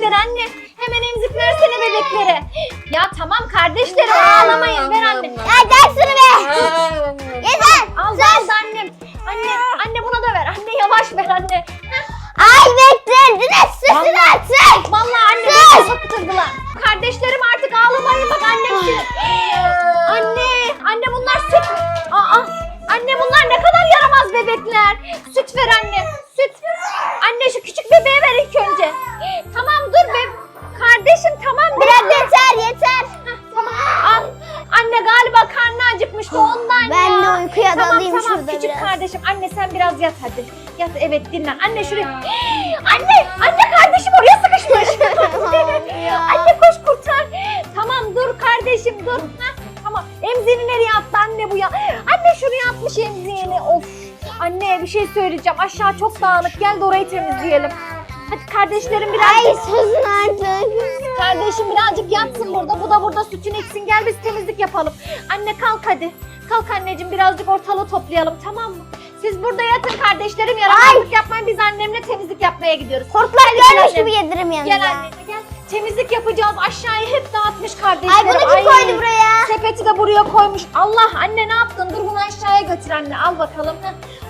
emzikler anne. Hemen emzik versene bebeklere. Ya tamam kardeşlerim ağlamayın. Ver anne. Ya gel kardeşim. Anne sen biraz yat hadi. Yat evet dinlen. Anne şuraya. Anne, anne kardeşim oraya sıkışmış. Anne koş kurtar. Tamam dur kardeşim dur. Heh, tamam. Emzini nereye attı anne bu ya? Anne şuraya atmış emzini. Of. Anne bir şey söyleyeceğim. Aşağı çok dağınık. Gel de orayı temizleyelim. Hadi kardeşlerim biraz. Ay susun artık. Kardeşim birazcık yatsın burada. Bu da burada sütünü içsin. Gel biz temizlik yapalım. Anne kalk hadi. Kalk anneciğim birazcık ortalığı toplayalım tamam mı? Siz burada yatın kardeşlerim yaramazlık yapmayın. Biz annemle temizlik yapmaya gidiyoruz. Gel görmüş gibi yedirim yanınıza. Gel anne gel. Temizlik yapacağız. Aşağıya hep dağıtmış kardeşlerim. Ay bunu kim koydu buraya? Sepeti de buraya koymuş. Allah anne ne yaptın? Dur bunu aşağıya götür anne. Al bakalım.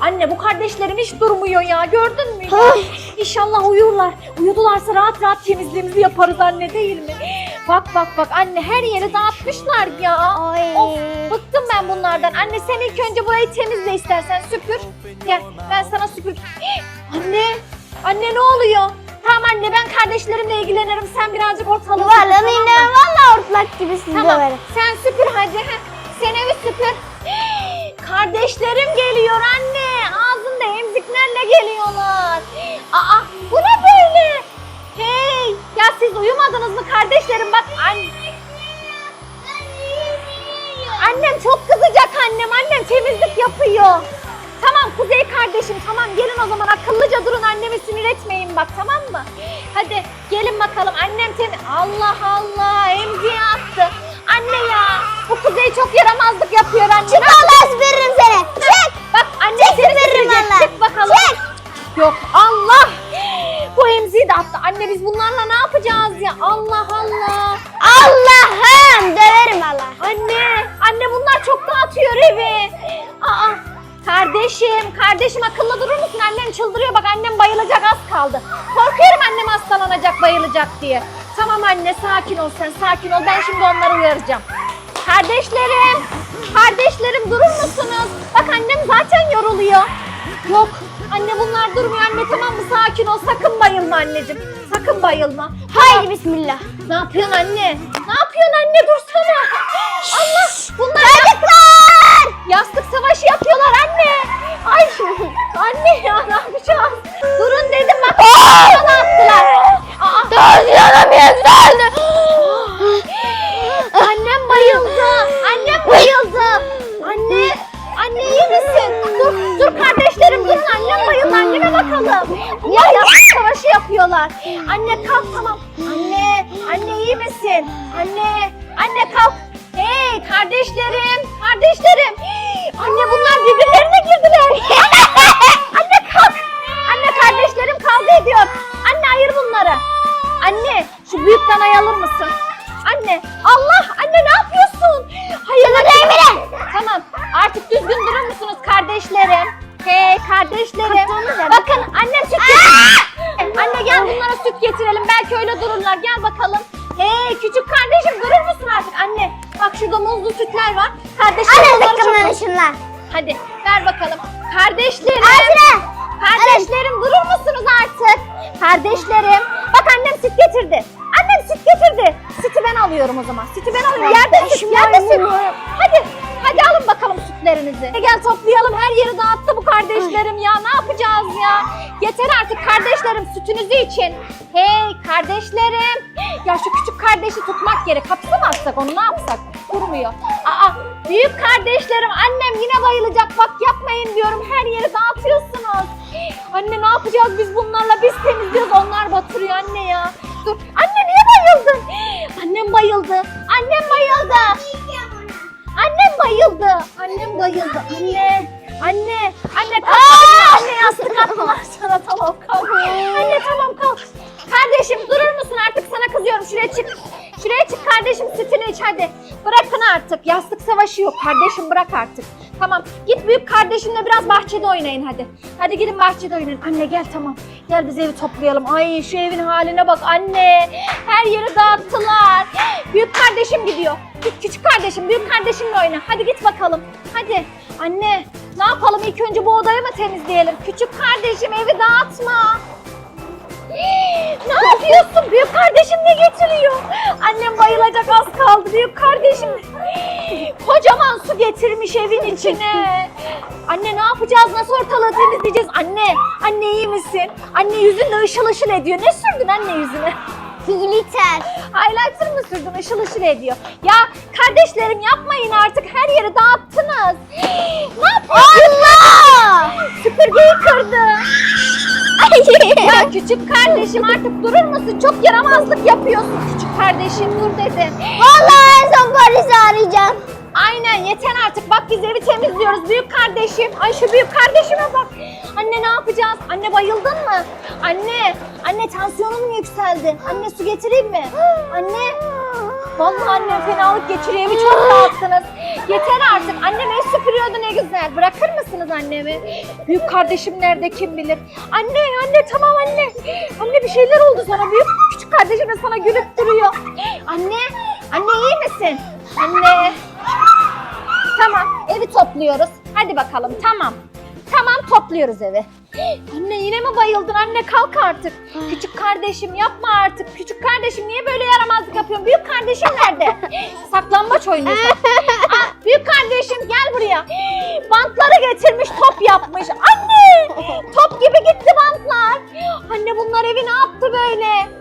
Anne bu kardeşlerim hiç durmuyor ya. Gördün mü? İnşallah uyurlar. Uyudularsa rahat rahat temizliğimizi yaparız anne değil mi? Bak bak bak anne her yeri dağıtmışlar ya. Ay. Of bıktım ben bunlardan. Anne sen ilk önce burayı temizle istersen süpür. Gel ben sana süpür. Anne anne ne oluyor? Tamam anne ben kardeşlerimle ilgilenirim. Sen birazcık ortalığı süpür, Yuvarlanayım tamam mı? valla ortlak gibi sizi Tamam sen süpür hadi. Sen evi süpür. Kardeşlerim geliyor anne. Ağzında emziklerle geliyorlar. Aa bu ne böyle? Hey ya siz uyumadınız mı kardeşlerim bak anne. Annem çok kızacak annem. Annem temizlik yapıyor. Tamam Kuzey kardeşim tamam gelin o zaman akıllıca durun annemi sinir etmeyin bak tamam mı? Hadi gelin bakalım annem temiz. Allah Allah emziğe attı. Anne ya bu Kuzey çok yaramazlık yapıyor anne. Çık Allah Allah Allah. Allah'ım döverim Allah. Anne, anne bunlar çok dağıtıyor evi. Aa, kardeşim, kardeşim akıllı durur musun? Annem çıldırıyor bak annem bayılacak az kaldı. Korkuyorum annem hastalanacak bayılacak diye. Tamam anne sakin ol sen sakin ol ben şimdi onları uyaracağım. Kardeşlerim, kardeşlerim durur musunuz? Bak annem zaten yoruluyor. Yok anne bunlar durmuyor anne tamam mı sakin ol sakın bayılma anneciğim. Sakın bayılma. Haydi bismillah. Ne yapıyorsun anne? Ne yapıyorsun anne dursana. Anne kalk tamam. Anne, anne iyi misin? Anne, anne kalk. Hey kardeşlerim, kardeşlerim. Anne bunlar birbirlerine girdiler. anne kalk. Anne kardeşlerim kavga ediyor. Anne ayır bunları. Anne şu büyük danayı alır mısın? Anne Allah anne ne yapıyorsun? Hayır Emine. Tamam artık düzgün durur musunuz kardeşlerim? Hey kardeşlerim. Bakın annem süt Anne gel bunlara süt getirelim. Belki öyle dururlar. Gel bakalım. Hey küçük kardeşim durur musun artık? Anne bak şurada muzlu sütler var. Kardeşim Alın onları çok- şunlar. Hadi ver bakalım. Kardeşlerim. Altına. Kardeşlerim durur musunuz artık? Kardeşlerim. Bak annem süt getirdi. Annem süt getirdi. Sütü ben alıyorum o zaman. Sütü ben alıyorum. Yerde süt, yerde süt. Hadi, hadi alın bakalım sütlerinizi. Gel toplayalım. Her yeri dağıttı kardeşlerim ya. Ne yapacağız ya? Yeter artık kardeşlerim sütünüzü için. Hey kardeşlerim. Ya şu küçük kardeşi tutmak gerek. Hapse mi atsak onu ne yapsak? Durmuyor. Aa büyük kardeşlerim annem yine bayılacak. Bak yapmayın diyorum. Her yeri dağıtıyorsunuz. Anne ne yapacağız biz bunlarla? Biz temizliyoruz onlar batırıyor anne ya. Dur. Anne niye bayıldın? Annem bayıldı. Annem bayıldı. Annem bayıldı. Annem bayıldı. Anne. Anne. Anne kalk. Anne yastık atma sana tamam kalk. Anne tamam kalk. Kardeşim durur musun artık sana kızıyorum. Şuraya çık. Şuraya çık kardeşim sütünü iç hadi. Bırakın artık. Yastık savaşı yok. Kardeşim bırak artık. Tamam. Git büyük kardeşinle biraz bahçede oynayın hadi. Hadi gidin bahçede oynayın. Anne gel tamam. Gel biz evi toplayalım. Ay şu evin haline bak anne. Her yeri dağıttılar. Büyük kardeşim gidiyor. Git küçük kardeşim, büyük kardeşimle oyna. Hadi git bakalım. Hadi. Anne, ne yapalım? İlk önce bu odayı mı temizleyelim? Küçük kardeşim evi dağıtma. Ne yapıyorsun? Büyük kardeşim ne getiriyor? Annem bayılacak az kaldı. Büyük kardeşim kocaman su getirmiş evin içine. Anne ne yapacağız? Nasıl ortalığı temizleyeceğiz? Anne, anne iyi misin? Anne yüzün de ışıl ışıl ediyor. Ne sürdün anne yüzüne? Glitter. Highlighter mı sürdün? Işıl ışıl ediyor. Ya kardeşlerim yapmayın artık. Her yeri dağıttınız. ne yapıyorsun? Allah! Süpürgeyi kırdı. ya küçük kardeşim artık durur musun? Çok yaramazlık yapıyorsun küçük kardeşim. Dur dedim. Vallahi en son polisi arayacağım. Aynen yeter artık. Bak biz evi temizliyoruz. Büyük kardeşim. Ay şu büyük kardeşime bak. Anne ne yapacağız? Anne bayıldın mı? Anne. Anne tansiyonun mu yükseldi? Anne su getireyim mi? Anne. Vallahi annem fenalık geçiriyor. Evi çok dağıttınız. Yeter artık. Annem ev süpürüyordu ne güzel. Bırakır mısınız annemi? Büyük kardeşim nerede kim bilir? Anne anne tamam anne. Anne bir şeyler oldu sana. Büyük küçük kardeşim de sana gülüp duruyor. Anne. Anne iyi misin? Anne. Tamam evi topluyoruz. Hadi bakalım tamam. Tamam topluyoruz evi. Anne yine mi bayıldın anne kalk artık. Küçük kardeşim yapma artık. Küçük kardeşim niye böyle yaramazlık yapıyorsun? Büyük kardeşim nerede? Saklambaç oynuyorsun. Aa, büyük kardeşim gel buraya. Bantları getirmiş top yapmış. Anne top gibi gitti bantlar. Anne bunlar evi ne yaptı böyle?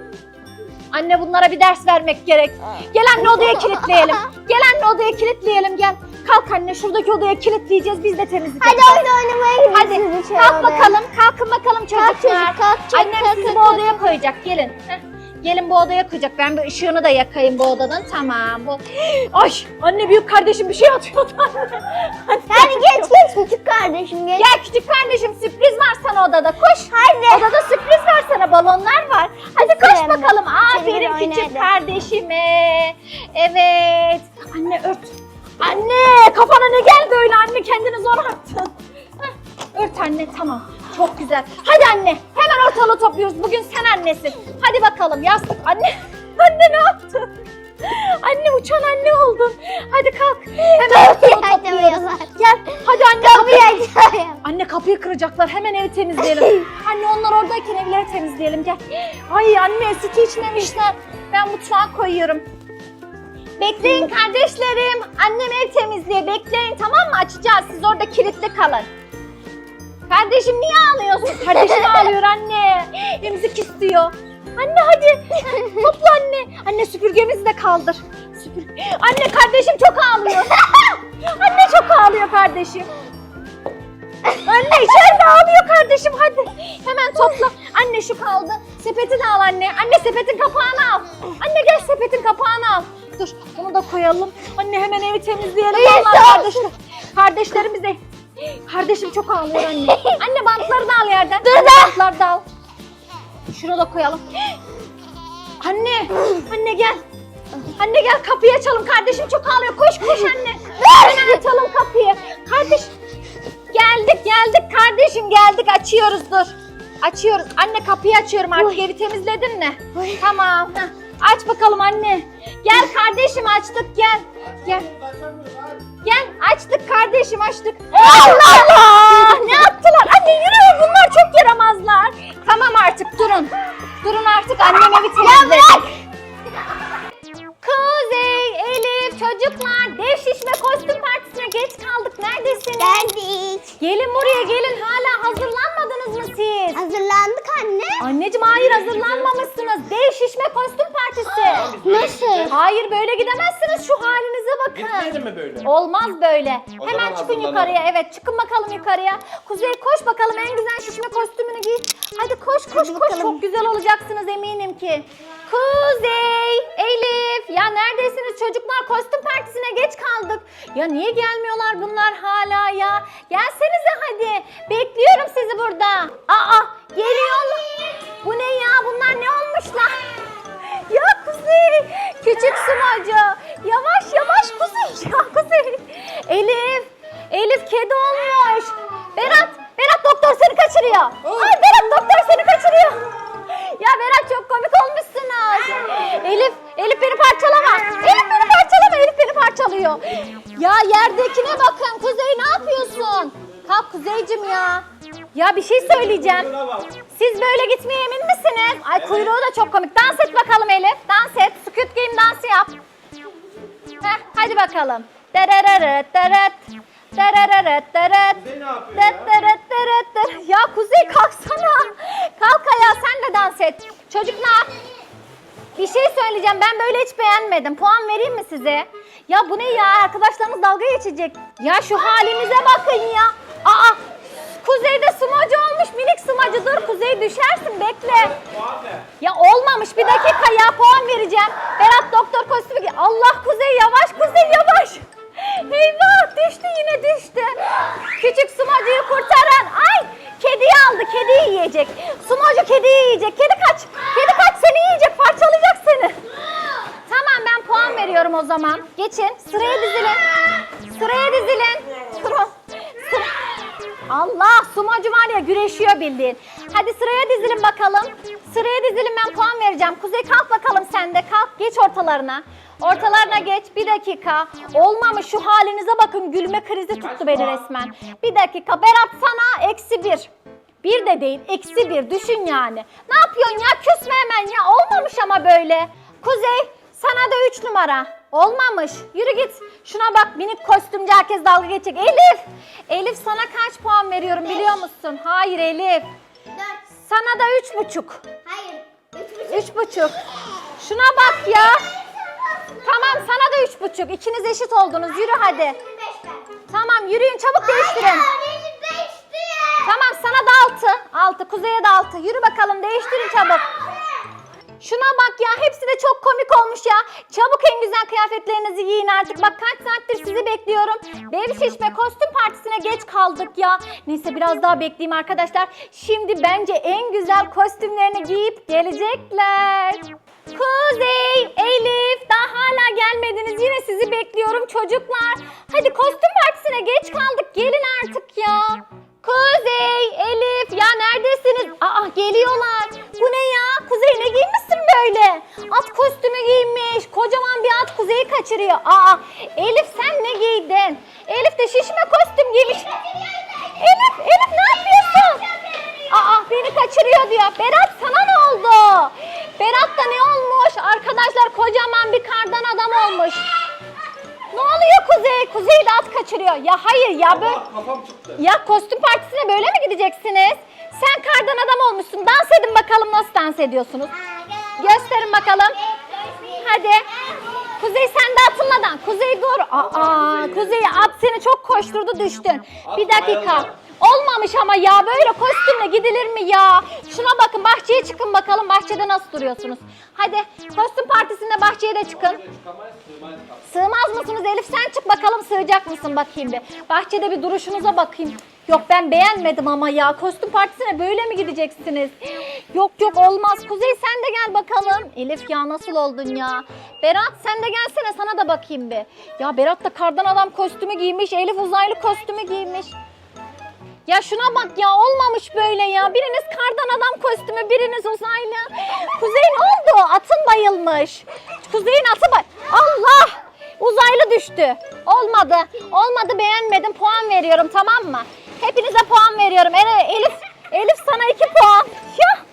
Anne bunlara bir ders vermek gerek. Gel anne odaya kilitleyelim. Gel anne odaya kilitleyelim gel. Kalk anne şuradaki odaya kilitleyeceğiz biz de temizlik Hadi yapacağız. oyun oynamaya Hadi gidiyoruz içeri kalk odaya. bakalım. Kalkın bakalım çocuklar. çocuk, kalk, çabuk, Annem kalk, sizi kalk, bu kalk, odaya koyacak. Gelin. Heh. Gelin bu odaya koyacak. Ben bir ışığını da yakayım bu odanın. Tamam. Bu... Ay anne büyük kardeşim bir şey atıyordu. Hadi, Hadi geç geç küçük kardeşim geç. Gel küçük kardeşim sürpriz var sana odada. Koş. Hadi. Odada sürpriz var sana. Balonlar var. Hadi koş Hem de. bakalım. Aferin küçük kardeşime. Evet. Anne ört. Anne kafana ne geldi öyle anne kendini zor attın. Heh, Ört anne tamam. Çok güzel. Hadi anne hemen ortalığı topluyoruz. Bugün sen annesin. Hadi bakalım yastık. Anne anne ne yaptın? Anne uçan anne oldun. Hadi kalk. Hemen ortalığı topluyoruz. Gel. Hadi anne Kapıyı. Anne kapıyı kıracaklar. Hemen evi temizleyelim. anne onlar oradayken evleri temizleyelim. Gel. Ay anne sütü içmemişler. Ben mutfağa koyuyorum. Bekleyin kardeşlerim. Annem ev temizliyor. Bekleyin tamam mı? Açacağız. Siz orada kilitli kalın. Kardeşim niye ağlıyorsun? Kardeşim ağlıyor anne. Emzik istiyor. Anne hadi. Topla anne. Anne süpürgemizi de kaldır. Süpür. Anne kardeşim çok ağlıyor. anne çok ağlıyor kardeşim. Anne içeride ağlıyor kardeşim hadi. Hemen topla. Anne şu kaldı. Sepeti de al anne. Anne sepetin kapağını al. Anne gel sepetin kapağını al. Dur bunu da koyalım. Anne hemen evi temizleyelim. İyi, Vallahi kardeşler. Kardeşlerimiz de. Kardeşim çok ağlıyor anne. Anne bantları da al yerden. Dur da. Bantları da al. Şunu da koyalım. Anne. Anne gel. Anne gel kapıyı açalım. Kardeşim çok ağlıyor. Koş koş anne. Hemen açalım kapıyı. Kardeş. Geldik geldik kardeşim geldik açıyoruz dur. Açıyoruz. Anne kapıyı açıyorum artık evi temizledin mi? Tamam. heh. Aç bakalım anne. Gel kardeşim açtık gel. Gel. Gel açtık kardeşim açtık. Allah Allah! Ne yaptılar? Anne yürü bunlar çok yaramazlar. Tamam artık durun. Durun artık annem evi temizledi. Kuzey, Elif, çocuklar dev şişme kostüm partisine geç kaldık. Neredesiniz? Geldik. Gelin buraya gelin. Hala hazırlanmadınız mı siz? Hazırlandık anne. Anneciğim hayır hazırlanmamışsınız. Dev şişme kostüm partisi. Nasıl? Hayır böyle gidemezsiniz. Şu halinize bakın. Gitmeyelim mi böyle? Olmaz böyle. O Hemen zaman çıkın hazırlanalım. yukarıya. Evet çıkın bakalım yukarıya. Kuzey koş bakalım en güzel şişme kostümünü giy. Hadi koş koş Hadi koş. bakalım. Çok güzel olacaksınız eminim ki. Kuzey, Elif. Ya neredesiniz çocuklar? Kostüm partisine geç kaldık. Ya niye gelmiyorlar bunlar hala ya? Gelsenize hadi. Bekliyorum sizi burada. Aa, geliyorlar. Bu ne ya? Bunlar ne olmuşlar? Ya Kuzey, küçük sumacı. Yavaş yavaş Kuzey. Ya Kuzey. Elif, Elif kedi olmuş. Berat, Berat doktor seni kaçırıyor. Ay Berat doktor seni kaçırıyor. Ya Berat çok komik olmuşsunuz. Elif, Elif beni parçalama. Elif beni parçalama. Elif beni parçalıyor. Ya yerdekine bakın. Kuzey ne yapıyorsun? Kalk Kuzeycim ya. Ya bir şey söyleyeceğim. Siz böyle gitmeye emin misiniz? Ay kuyruğu da çok komik. Dans et bakalım Elif. Dans et. Squid Game dansı yap. Heh, hadi bakalım. Darararıt darat. Darararıt darat. Kuzey ne yapıyor Dat ya? darat darat dar. Ya Kuzey kalksana. Kalk ayağa sen de dans et. Çocuklar bir şey söyleyeceğim. Ben böyle hiç beğenmedim. Puan vereyim mi size? Ya bu ne ya? Arkadaşlarımız dalga geçecek. Ya şu halinize bakın ya. Aa! Kuzey'de sumacı olmuş. Minik sumacı. Dur Kuzey düşersin. Bekle. Ya olmamış. Bir dakika ya puan vereceğim. Berat doktor kostümü. Allah Kuzey yavaş. Kuzey yavaş. Eyvah düştü yine düştü. Küçük sumacıyı kurtaran. Ay kediyi aldı. Kediyi yiyecek. Sumacı kediyi yiyecek. Kedi kaç. Kedi kaç seni yiyecek. Parçalayacak seni. Tamam ben puan veriyorum o zaman. Geçin sıraya dizilin. Sıraya dizilin. Durun. Sıra... Allah sumacı var ya güreşiyor bildiğin. Hadi sıraya dizilin bakalım. Sıraya dizilin ben puan vereceğim. Kuzey kalk bakalım sen de kalk. Geç ortalarına. Ortalarına geç bir dakika. Olmamış şu halinize bakın gülme krizi tuttu beni resmen. Bir dakika Berat sana eksi bir. Bir de değil eksi bir düşün yani. Ne yapıyorsun ya küsme hemen ya olmamış ama böyle. Kuzey sana da üç numara. Olmamış. Yürü git. Şuna bak minik kostümcü herkes dalga geçecek. Elif. Elif sana kaç puan veriyorum biliyor musun? Hayır Elif. Dört. Sana da üç buçuk. Hayır. Üç buçuk. Üç buçuk. Şuna bak ya. Tamam sana da üç buçuk. İkiniz eşit oldunuz. Yürü hadi. Beş. Tamam yürüyün çabuk değiştirin. Tamam sana da altı. Altı. Kuzey'e de altı. Yürü bakalım değiştirin çabuk. Şuna bak ya hepsi de çok komik olmuş ya. Çabuk en güzel kıyafetlerinizi giyin artık. Bak kaç saattir sizi bekliyorum. Dev şişme kostüm partisine geç kaldık ya. Neyse biraz daha bekleyeyim arkadaşlar. Şimdi bence en güzel kostümlerini giyip gelecekler. Kuzey, Elif daha hala gelmediniz. Yine sizi bekliyorum çocuklar. Hadi kostüm partisine geç kaldık. Gelin artık ya. Kuzey, Elif ya neredesiniz? Aa geliyorlar. Bu ne ya? Kuzey ne giymişsin böyle? At kostümü giymiş. Kocaman bir at Kuzey'i kaçırıyor. Aa Elif sen ne giydin? Elif de şişme kostüm giymiş. Elif, Elif ne yapıyorsun? Aa beni kaçırıyor diyor. Berat sana ne oldu? Berat da ne olmuş? Arkadaşlar kocaman bir kardan adam olmuş. Ne oluyor Kuzey? Kuzey de at kaçırıyor. Ya hayır ya böyle... Kafam çıktı. Ya kostüm partisine böyle mi gideceksiniz? Sen kardan adam olmuşsun. Dans edin bakalım nasıl dans ediyorsunuz. Gösterin bakalım. Hadi. Kuzey sen de atılmadan. Kuzey dur. Aa, Kuzey at seni çok koşturdu düştün. Bir dakika. Olmamış ama ya böyle kostümle gidilir mi ya? Şuna bakın bahçeye çıkın bakalım bahçede nasıl duruyorsunuz. Hadi kostüm partisinde bahçeye de çıkın. Sığmaz mısınız Elif sen çık bakalım sığacak mısın bakayım bir. Bahçede bir duruşunuza bakayım. Yok ben beğenmedim ama ya kostüm partisine böyle mi gideceksiniz? Yok yok olmaz. Kuzey sen de gel bakalım. Elif ya nasıl oldun ya? Berat sen de gelsene sana da bakayım bir. Ya Berat da kardan adam kostümü giymiş. Elif uzaylı kostümü giymiş. Ya şuna bak ya olmamış böyle ya. Biriniz kardan adam kostümü, biriniz uzaylı. Kuzey ne oldu? Atın bayılmış. Kuzey'in atı bay... Allah! Uzaylı düştü. Olmadı. Olmadı beğenmedim. Puan veriyorum tamam mı? Hepinize puan veriyorum. Elif, Elif sana iki puan. Ya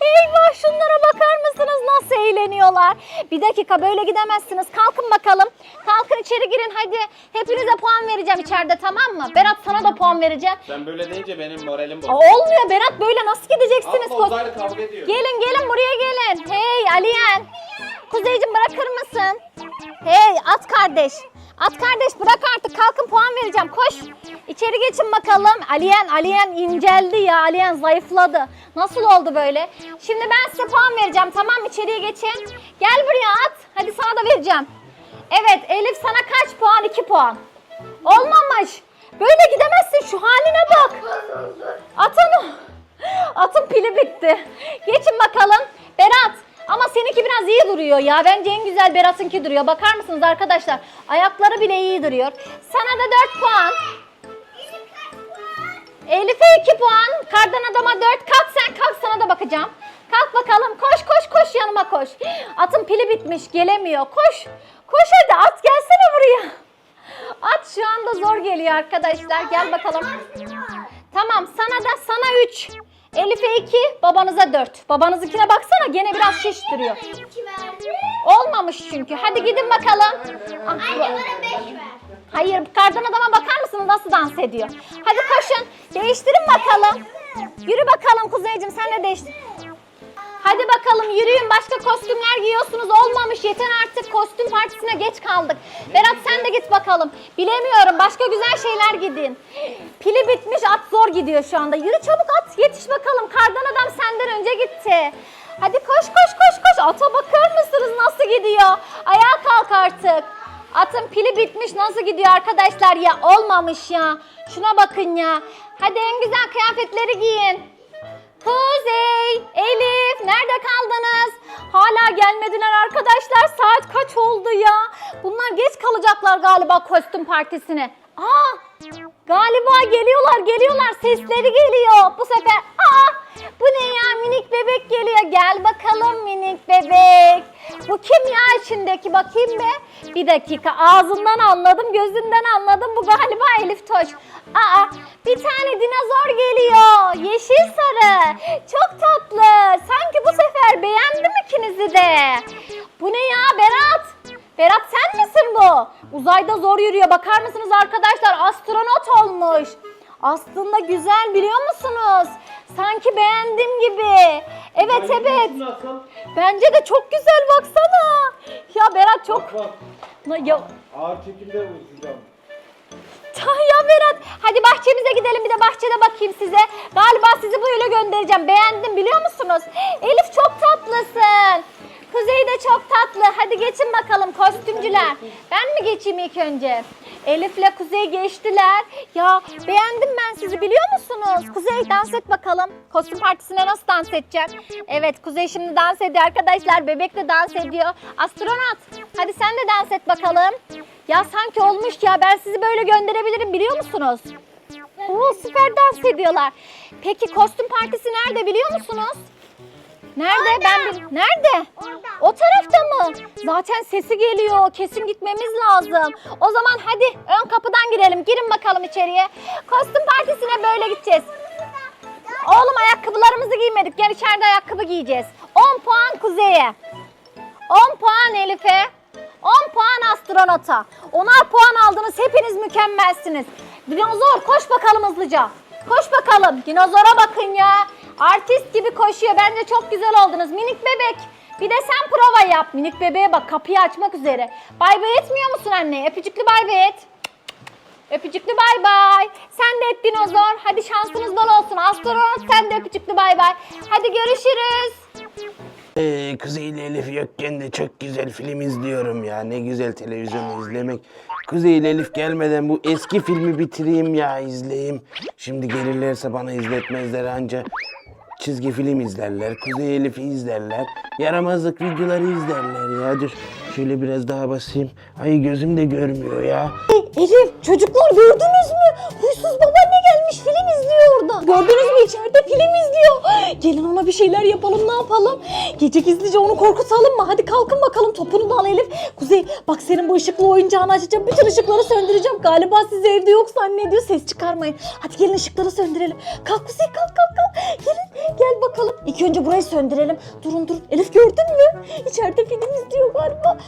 Eyvah şunlara bakar mısınız nasıl eğleniyorlar. Bir dakika böyle gidemezsiniz. Kalkın bakalım. Kalkın içeri girin hadi. Hepinize puan vereceğim içeride tamam mı? Berat sana da puan vereceğim. Sen böyle deyince benim moralim bozuldu. olmuyor Berat böyle nasıl gideceksiniz? Kos- uzaylı kavga ediyor. Gelin gelin buraya gelin. Hey Aliyen. Kuzeyciğim bırakır mısın? Hey at kardeş. At kardeş bırak artık kalkın puan vereceğim koş. İçeri geçin bakalım. Aliyen Aliyen inceldi ya. Aliyen zayıfladı. Nasıl oldu böyle? Şimdi ben size puan vereceğim tamam içeriye geçin. Gel buraya at. Hadi sana da vereceğim. Evet Elif sana kaç puan? 2 puan. Olmamış. Böyle gidemezsin şu haline bak. At onu. Atın pili bitti. Geçin bakalım. Berat. Ama seninki biraz iyi duruyor ya. Bence en güzel Berat'ınki duruyor. Bakar mısınız arkadaşlar? Ayakları bile iyi duruyor. Sana da 4 puan. Elif'e 2 puan. Kardan adama 4. Kalk sen kalk sana da bakacağım. Kalk bakalım. Koş koş koş yanıma koş. Atın pili bitmiş. Gelemiyor. Koş. Koş hadi at gelsene buraya. At şu anda zor geliyor arkadaşlar. Gel bakalım. Tamam sana da sana 3. Elif'e 2, babanıza 4. Babanızınkine baksana gene biraz şiş duruyor. Olmamış çünkü. Hadi gidin bakalım. Anne bana beş ver. Hayır kardan adama bakar mısınız nasıl dans ediyor? Hadi koşun. Değiştirin bakalım. Yürü bakalım Kuzeyciğim sen de değiştir. Hadi bakalım yürüyün başka kostümler giyiyorsunuz olmamış yeter artık kostüm partisine geç kaldık. Berat sen de git bakalım. Bilemiyorum başka güzel şeyler gidin. Pili bitmiş at zor gidiyor şu anda. Yürü çabuk at yetiş bakalım kardan adam senden önce gitti. Hadi koş koş koş koş ata bakar mısınız nasıl gidiyor? Ayağa kalk artık. Atın pili bitmiş nasıl gidiyor arkadaşlar ya olmamış ya. Şuna bakın ya. Hadi en güzel kıyafetleri giyin. Kuzey, Elif nerede kaldınız? Hala gelmediler arkadaşlar. Saat kaç oldu ya? Bunlar geç kalacaklar galiba kostüm partisine. Aa! Galiba geliyorlar, geliyorlar. Sesleri geliyor. Bu sefer aa! Bu ne ya? Minik bebek geliyor. Gel bakalım minik bebek. Bu kim ya içindeki? Bakayım bir. Bir dakika. Ağzından anladım, gözünden anladım. Bu galiba Elif Toş. Aa, bir tane dinozor geliyor. Yeşil sarı. Çok tatlı. Sanki bu sefer beğendim ikinizi de. Bu ne ya Berat? Berat sen misin bu? Uzayda zor yürüyor. Bakar mısınız arkadaşlar? Astronot olmuş. Aslında güzel biliyor musunuz? Sanki beğendim gibi. Evet evet. Nasıl? Bence de çok güzel baksana. Ya Berat çok... Bak Ya, ağır çekimde uçacağım. Ya Berat. Hadi bahçemize gidelim bir de bahçede bakayım size. Galiba sizi böyle göndereceğim. Beğendim biliyor musunuz? Elif çok tatlısın. Kuzey de çok tatlı. Hadi geçin bakalım kostümcüler. Ben mi geçeyim ilk önce? Elif'le Kuzey geçtiler. Ya beğendim ben sizi biliyor musunuz? Kuzey dans et bakalım. Kostüm partisine nasıl dans edeceksin? Evet Kuzey şimdi dans ediyor arkadaşlar. Bebek de dans ediyor. Astronot hadi sen de dans et bakalım. Ya sanki olmuş ya ben sizi böyle gönderebilirim biliyor musunuz? Oo süper dans ediyorlar. Peki kostüm partisi nerede biliyor musunuz? Nerede? Ben bil- Nerede? Orada. O tarafta mı? Zaten sesi geliyor. Kesin gitmemiz lazım. O zaman hadi ön kapıdan girelim. Girin bakalım içeriye. Kostüm partisine böyle gideceğiz. Oğlum ayakkabılarımızı giymedik. Gel içeride ayakkabı giyeceğiz. 10 puan Kuzey'e. 10 puan Elif'e. 10 puan astronota. 10'ar puan aldınız. Hepiniz mükemmelsiniz. Dinozor koş bakalım hızlıca. Koş bakalım. Dinozora bakın ya. Artist gibi koşuyor. Bence çok güzel oldunuz. Minik bebek. Bir de sen prova yap. Minik bebeğe bak kapıyı açmak üzere. Bay bay etmiyor musun anne? Öpücüklü bay bay et. Öpücüklü bay bay. Sen de et dinozor. Hadi şansınız bol olsun. Astronot sen de öpücüklü bay bay. Hadi görüşürüz. Ee, Kuzey ile Elif yokken de çok güzel film izliyorum ya. Ne güzel televizyon izlemek. Kuzey ile Elif gelmeden bu eski filmi bitireyim ya izleyeyim. Şimdi gelirlerse bana izletmezler anca çizgi film izlerler. Kuzey Elif'i izlerler. Yaramazlık videoları izlerler ya. Dur şöyle biraz daha basayım. Ay gözüm de görmüyor ya. Elif çocuklar gördünüz mü? Huysuz babaanne gelmiş film izliyor orada. Gördünüz mü içeride film izliyor. Gelin ona bir şeyler yapalım ne yapalım? Gece gizlice onu korkutalım mı? Hadi kalkın bakalım topunu da al Elif. Kuzey bak senin bu ışıklı oyuncağını açacağım. Bütün ışıkları söndüreceğim. Galiba siz evde yok zannediyor. Ses çıkarmayın. Hadi gelin ışıkları söndürelim. Kalk Kuzey kalk kalk kalk. Gelin gel bakalım. İlk önce burayı söndürelim. Durun durun. Elif gördün mü? İçeride film izliyor galiba.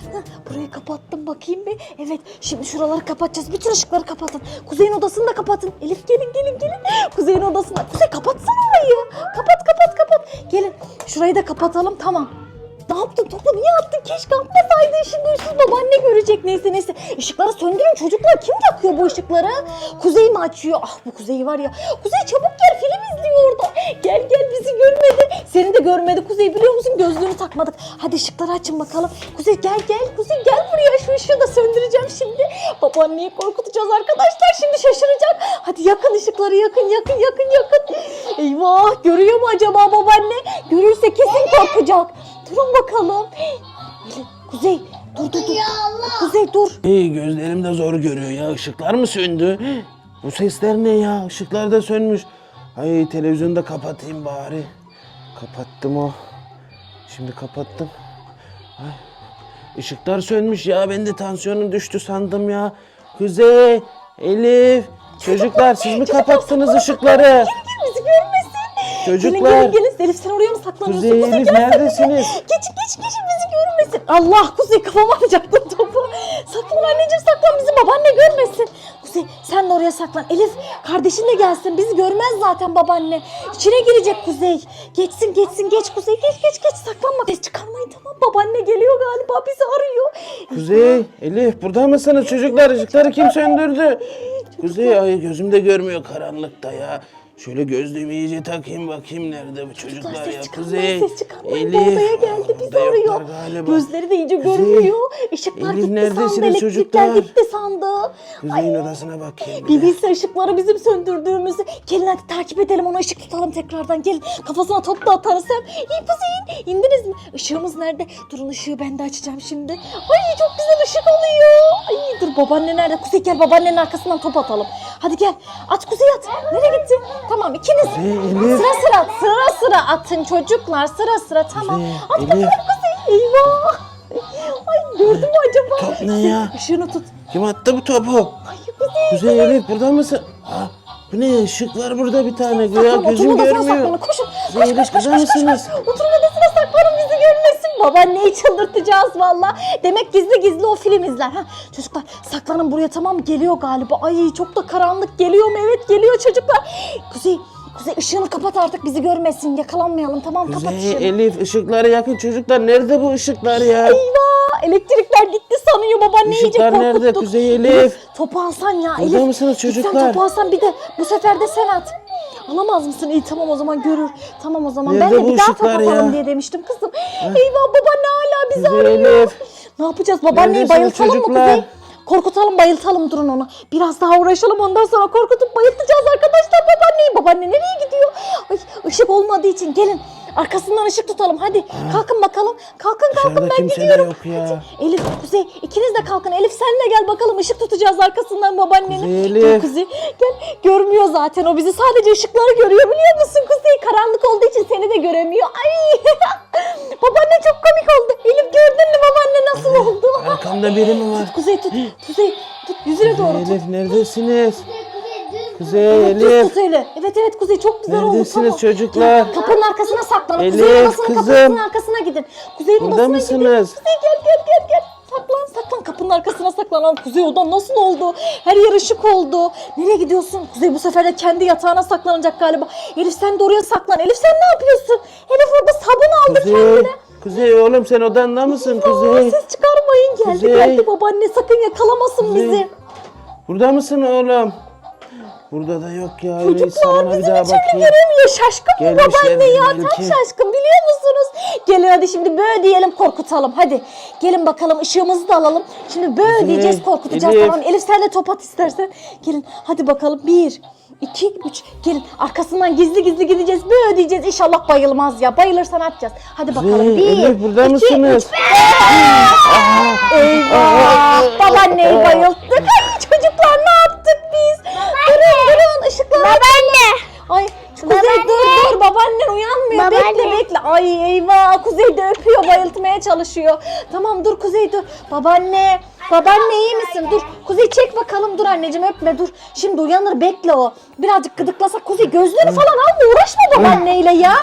Burayı kapattım bakayım bir. Evet şimdi şuraları kapatacağız. Bütün ışıkları kapatın. Kuzey'in odasını da kapatın. Elif gelin gelin gelin. Kuzey'in odasına. Kuzey kapatsana orayı. Kapat kapat kapat. Gelin şurayı da kapatalım tamam. Ne yaptın topu niye attın? Keşke atmasaydın şimdi hırsız babaanne görecek. Neyse neyse. Işıkları söndürün çocuklar. Kim yakıyor bu ışıkları? Kuzey mi açıyor? Ah bu Kuzey var ya. Kuzey çabuk gel film izliyor orada. Gel gel bizi görmedi. Seni de görmedi Kuzey biliyor musun? Gözlüğünü takmadık. Hadi ışıkları açın bakalım. Kuzey gel gel. Kuzey gel buraya. Şu ışığı da söndüreceğim şimdi. Babaanneyi korkutacağız arkadaşlar. Şimdi şaşıracak. Hadi yakın ışıkları yakın yakın yakın yakın. Eyvah görüyor mu acaba babaanne? Görürse kesin korkacak. Durun bakalım. Kuzey dur dur dur. Kuzey dur. Hey, gözlerim de zor görüyor ya. Işıklar mı söndü? Bu sesler ne ya? Işıklar da sönmüş. Ay televizyonu da kapatayım bari. Kapattım o. Şimdi kapattım. Ay. Işıklar sönmüş ya. Ben de tansiyonum düştü sandım ya. Kuzey, Elif. Çocuklar siz mi kapattınız ışıkları? Çocuklar. Gelin gelin gelin. Elif sen oraya mı saklanıyorsun? Kuzey, Elif gel sen de. neredesiniz? Geç geç geç bizi görmesin. Allah Kuzey kafama atacaktın topu. Saklan anneciğim saklan bizi babaanne görmesin. Kuzey sen de oraya saklan. Elif kardeşin de gelsin. Bizi görmez zaten babaanne. İçine girecek Kuzey. Geçsin geçsin geç Kuzey geç geç geç saklanma. Ses çıkarmayın tamam babaanne geliyor galiba bizi arıyor. Kuzey, Elif burada mısınız çocuklar? Işıkları kim söndürdü? Kuzey ay gözüm de görmüyor karanlıkta ya. Şöyle gözlüğümü iyice takayım bakayım nerede bu çocuklar Çocuklar ya. ses Kuzey, ses çıkarmayın. Bu odaya geldi bizi arıyor. yoklar galiba. Gözleri de iyice görmüyor. Işıklar Elif gitti neredesiniz sandı. Elektrikler çocuklar? gitti sandı. Kuzey'in odasına bakayım bir Bir de. bilse ışıkları bizim söndürdüğümüzü. Gelin hadi takip edelim onu ışık tutalım tekrardan. Gelin kafasına top da atarız hem. İyi Kuzey'in indiniz mi? Işığımız nerede? Durun ışığı ben de açacağım şimdi. Ay çok güzel ışık oluyor. Ay dur babaanne nerede? Kuzey gel babaannenin arkasından top atalım. Hadi gel at Kuzey at. Nereye gitti? Tamam ikiniz. Kuzey, Elif. Sıra sıra sıra sıra atın çocuklar sıra sıra tamam. Kuzey, At Elif. bakalım Kuzey. Eyvah. Ay gördün mü acaba? Top ne ya? Işığını tut. Kim attı bu topu? Ay Kuzey. Kuzey Elif burada mısın? Ha, bu ne ışık var burada bir tane. Ya Saklan, gözüm oturma odasına görmüyor. saklanın. Koşun. Koş, Elif koş, koş, burada koş, koş, mısınız? koş. Oturma Babaanneyi çıldırtacağız valla. Demek gizli gizli o film izler. Ha, çocuklar saklanın buraya tamam? Geliyor galiba. Ay çok da karanlık geliyor mu? Evet geliyor çocuklar. Kuzey, Kuzey ışığını kapat artık bizi görmesin. Yakalanmayalım tamam kapat Kuzey ışığını. Elif ışıkları yakın çocuklar. Nerede bu ışıklar ya? Eyvah elektrikler gitti sanıyor babaanne iyice Işıklar korkuttuk. nerede Kuzey Elif? Topu alsan ya Burada Elif. mısınız Sen çocuklar? topu alsan bir de bu sefer de sen at. Alamaz mısın? İyi tamam o zaman görür. Tamam o zaman Nerede ben de bu bir daha top ışıklar atalım ya? diye demiştim kızım. Eyvah babaanne hala bizi Kuzey arıyor. Elif. Ne yapacağız? Babaanneyi Neredesiniz bayıltalım mı çocuklar? Kuzey? Korkutalım bayıltalım durun onu. Biraz daha uğraşalım ondan sonra korkutup bayıltacağız arkadaşlar babaanneyi. Babaanne nereye gidiyor? Ay ışık olmadığı için gelin. Arkasından ışık tutalım hadi. Kalkın bakalım. Kalkın kalkın Dışarıda ben kimse de gidiyorum. yok ya. Hadi. Elif, Kuzey ikiniz de kalkın. Elif sen de gel bakalım ışık tutacağız arkasından babaannenin. Kuzey, Gel Elif. Kuzey gel. Görmüyor zaten o bizi sadece ışıkları görüyor biliyor musun Kuzey? Karanlık olduğu için seni de göremiyor. Ay babaanne çok komik oldu. Elif gördün mü babaanne nasıl oldu? Arkamda biri mi var? Kuzey tut. Kuzey tut yüzüne doğru tut. Elif neredesiniz? Kuzey kuzey. Kuzey Evet, Elif. tut öyle. Evet evet Kuzey çok güzel oldu. Neredesiniz çocuklar? Gel, kapının arkasına saklanın. Elif, Kuzey'in odasının kızım. kapısının arkasına gidin. Kuzey'in Burada odasına mısınız? gidin. Kuzey gel gel gel gel. Saklan saklan kapının arkasına saklan. Kuzey odan nasıl oldu? Her yer ışık oldu. Nereye gidiyorsun? Kuzey bu sefer de kendi yatağına saklanacak galiba. Elif sen de oraya saklan. Elif sen ne yapıyorsun? Elif orada sabun aldı Kuzey. kendine. Kuzey oğlum sen odanda mısın Aa, Kuzey? ses çıkarmayın. Geldi Kuzey. geldi babaanne sakın yakalamasın Kuzey. bizi. Burada mısın oğlum? Burada da yok ya. Çocuklar bizim bakayım. giremiyor. Şaşkın bu Gelmişler babaanne ya. belki. Tam şaşkın biliyor musunuz? Gelin hadi şimdi böyle diyelim korkutalım. Hadi gelin bakalım ışığımızı da alalım. Şimdi böyle diyeceğiz korkutacağız Elif. tamam. Elif sen de top at istersen. Gelin hadi bakalım. Bir, iki, üç. Gelin arkasından gizli gizli gideceğiz. Böyle diyeceğiz. İnşallah bayılmaz ya. Bayılırsan atacağız. Hadi bakalım. Kuzey, Bir, Elif burada iki, mısınız? üç. Eyvah! Babaanneyi bayılttık. Ay, çocuklar ne yaptık biz? Durun durun ışıklar. Babaanne. Ay Kuzey dur dur babaannen uyanmıyor. Bekle Babaanne. bekle. Ay eyvah Kuzey de öpüyor bayıltmaya çalışıyor. Tamam dur Kuzey dur. Babaanne. Babaanne iyi misin? Dur. Kuzey çek bakalım dur anneciğim öpme dur. Şimdi uyanır bekle o. Birazcık gıdıklasak Kuzey gözlüğünü falan alma uğraşma babaanneyle ya.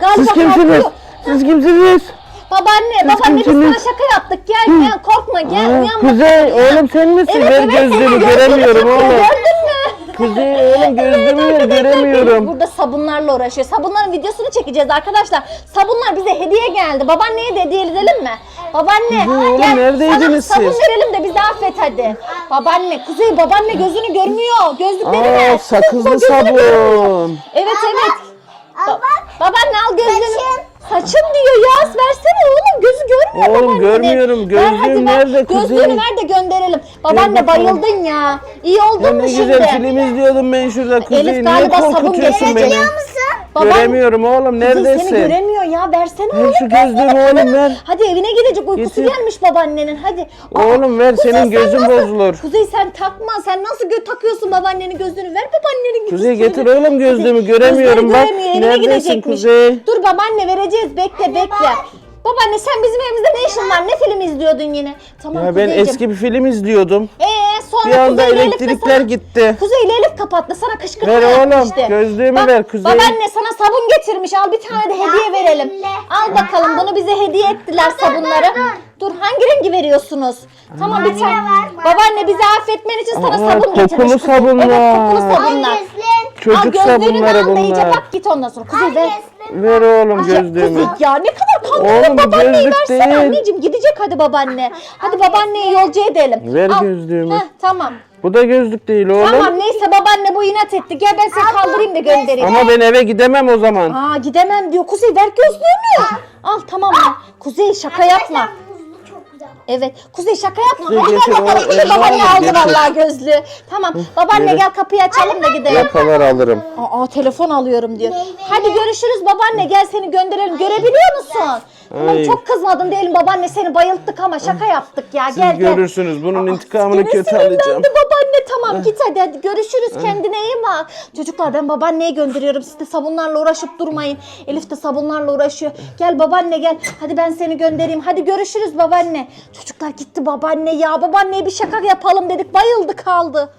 Galiba siz kimsiniz? Siz kimsiniz? Babaanne, babaanne biz kimsiniz? sana şaka yaptık. Gel gel korkma gel Aa, uyanma. Kuzey oğlum sen misin? Evet Ver evet gözlüğümü göremiyorum oğlum. Gördün mü? Kuzey oğlum gözlüğümü göremiyorum. Burada sabunlarla uğraşıyor. Sabunların videosunu çekeceğiz arkadaşlar. Sabunlar bize hediye geldi. Babaanneye de hediye edelim mi? Babaanne Kuzey oğlum, gel neredeydiniz sana sabun siz? verelim de bizi affet hadi. Babaanne Kuzey babaanne gözünü görmüyor. Gözlükleri Aa ver. sakızlı Gözünü görmüyor. sabun. Evet evet. Al Ba- bak. babaanne al gözlüğünü. Saçım. Saçım diyor ya versene oğlum gözü görmüyor Oğlum, babaannenin. görmüyorum. Ver hadi Gözlüğüm ver. nerede Kuzey? Gözlüğünü ver de gönderelim. Babaanne bakalım. bayıldın ya. İyi Ya oldun mu ne şimdi? güzel film izliyordum ben şurada Kuzey. Niye galiba sabun korkutuyorsun beni? musun? Göremiyorum oğlum Kuzey seni neredesin? göremiyor ya versene Ver oğlum. şu gözlüğümü oğlum ver. Hadi evine gelecek uykusu Getir. gelmiş babaannenin hadi. Oğlum ver, Kuzey, senin sen gözün nasıl- bozulur. Kuzey sen takma sen nasıl gö takıyorsun babaannenin gözlüğünü ver babaannenin Kuzey gözlüğünü. getir oğlum gözlüğümü Kuzey, göremiyorum gözleri bak. göremiyor, evine Neredesin gidecekmiş. Kuzey? Dur babaanne vereceğiz bekle bekle. Babaanne sen bizim evimizde ne işin var? Ne film izliyordun yine? Tamam Ya ben Kuzeyciğim. eski bir film izliyordum. Ee sonra Bir anda Kuzey ile Elif de elektrikler sana- gitti. Kuzey ile Elif kapattı sana kışkırtma Ver oğlum, yapmıştı. gözlüğümü Bak, ver Kuzey. Babaanne sana sabun getirmiş al bir tane de hediye verelim. Al bakalım bunu bize hediye ettiler sabunları. Dur hangi rengi veriyorsunuz? Tamam bir tane. Babaanne bizi affetmen için sana Aa, sabun kokulu getirmiş. Kuzey. sabunlar. Evet kokulu sabunlar. Gözlüğün. Çocuk al gözlüğünü sabunları al da iyice bunlar. bak git ondan sonra. Kuzey ver. Ver oğlum gözlüğümü. ya ne kadar kandırdın Oğlum, babaanneyi gözlük versene değil. anneciğim gidecek hadi babaanne. Hadi babaanneyi yolcu edelim. Ver Al. gözlüğümü. Heh, tamam. Bu da gözlük değil oğlum. Tamam neyse babaanne bu inat etti. Gel ben seni kaldırayım da göndereyim. Ama ben eve gidemem o zaman. Aa gidemem diyor. Kuzey ver gözlüğünü. Al tamam mı? Kuzey şaka yapma. Evet. Kuzey şaka yapma. Kuzey getir bakalım. oğlum, Kuzey elma babaanne al, aldı getir. vallahi gözlüğü. Tamam. Babaanne yürü. gel kapıyı açalım da gidelim. Yakalar alırım. Aa telefon alıyorum diyor. Hadi görüşürüz babaanne gel seni gönderelim. Görebiliyor musun? Tamam Ay. çok kızmadın diyelim babaanne seni bayılttık ama şaka yaptık ya. Siz gel gel. görürsünüz. Bunun intikamını Gene kötü sinirlendi alacağım. babaanne tamam git hadi hadi görüşürüz kendine iyi bak. Çocuklar ben babaanneye gönderiyorum siz de sabunlarla uğraşıp durmayın. Elif de sabunlarla uğraşıyor. Gel babaanne gel hadi ben seni göndereyim hadi görüşürüz babaanne. Çocuklar gitti babaanne ya babaanneye bir şaka yapalım dedik bayıldı kaldı.